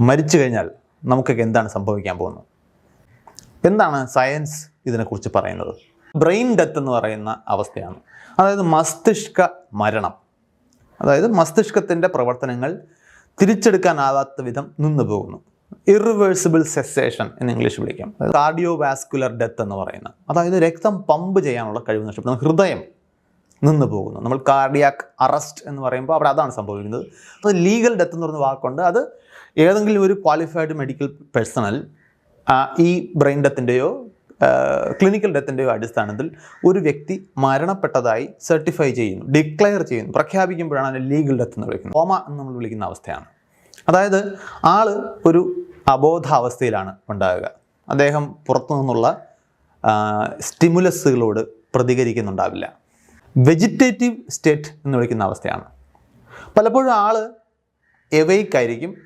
മരിച്ചു കഴിഞ്ഞാൽ നമുക്കൊക്കെ എന്താണ് സംഭവിക്കാൻ പോകുന്നത്? എന്താണ് സയൻസ് ഇതിനെക്കുറിച്ച് പറയുന്നത്? ബ്രെയിൻ ഡെത്ത് എന്ന് പറയുന്ന അവസ്ഥയാണ്. അതായത് മസ്തിഷ്ക മരണം. അതായത് മസ്തിഷ്കത്തിന്റെ പ്രവർത്തനങ്ങൾ തിരിച്ചെടുക്കാനാവാത്ത വിധം നിന്നു പോകുന്നു. ഇറിവേഴ്സിബിൾ സെസേഷൻ എന്ന് ഇംഗ്ലീഷ് വിളിക്കാം. കാർഡിയോ വാസ്കുലർ ഡെത്ത് എന്ന് പറയുന്നത് അതായത് രക്തം പമ്പ് ചെയ്യാനുള്ള കഴിവ് നഷ്ടപ്പെടുന്നു ഹൃദയം. നിന്ന് പോകുന്നു. നമ്മൾ കാർഡിയാക് അറസ്റ്റ് എന്ന് പറയുമ്പോൾ അവിടെ അതാണ് സംഭവിക്കുന്നത്. അപ്പോൾ ലീഗൽ ഡെത്ത് എന്ന് പറയുന്ന വാക്കുണ്ട്. അത് ഏതെങ്കിലും ഒരു ക്വാളിഫൈഡ് മെഡിക്കൽ പേഴ്സണൽ ഈ ബ്രെയിൻ ഡെത്തിന്റെയോ ക്ലിനിക്കൽ ഡെത്തിന്റെയോ അടിസ്ഥാനത്തിൽ ഒരു വ്യക്തി മരണപ്പെട്ടതായി സർട്ടിഫൈ ചെയ്യുന്നു ഡിക്ലെയർ ചെയ്യുന്നു പ്രഖ്യാപിക്കുമ്പോഴാണ് അതിനെ ലീഗൽ ഡെത്ത് എന്ന് വിളിക്കുന്നത് കോമ എന്ന് നമ്മൾ വിളിക്കുന്ന അവസ്ഥയാണ്. അതായത് ആൾ ഒരു അബോധാവസ്ഥയിലാണ് ഉണ്ടാകുക. അദ്ദേഹം പുറത്തു നിന്നുള്ള സ്റ്റിമുലസുകളോട് പ്രതികരിക്കുന്നുണ്ടാവില്ല. വെജിറ്റേറ്റീവ് സ്റ്റേറ്റ് എന്ന് വിളിക്കുന്ന അവസ്ഥയാണ്. പലപ്പോഴും ആൾ എവൈക്കായിരിക്കും